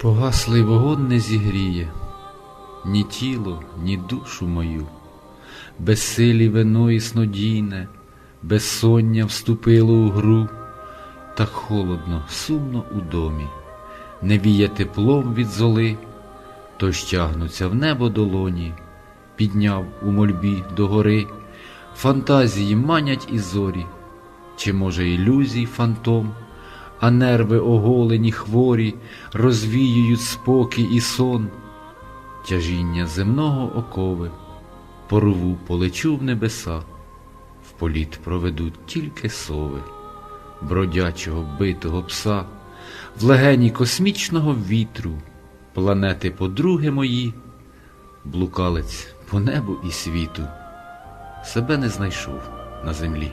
Погаслий вогонь не зігріє, ні тіло, ні душу мою, безсилі вино і снодійне, безсоння вступило у гру, так холодно, сумно у домі, не віє теплом від золи, то щагнуться в небо долоні, підняв у мольбі до гори, фантазії манять і зорі, чи може ілюзій фантом, а нерви оголені хворі розвіюють спокій і сон, тяжіння земного окови, порву полечу в небеса, в політ проведуть тільки сови, бродячого битого пса, в легені космічного вітру, планети подруги мої, блукалець по небу і світу, себе не знайшов на землі.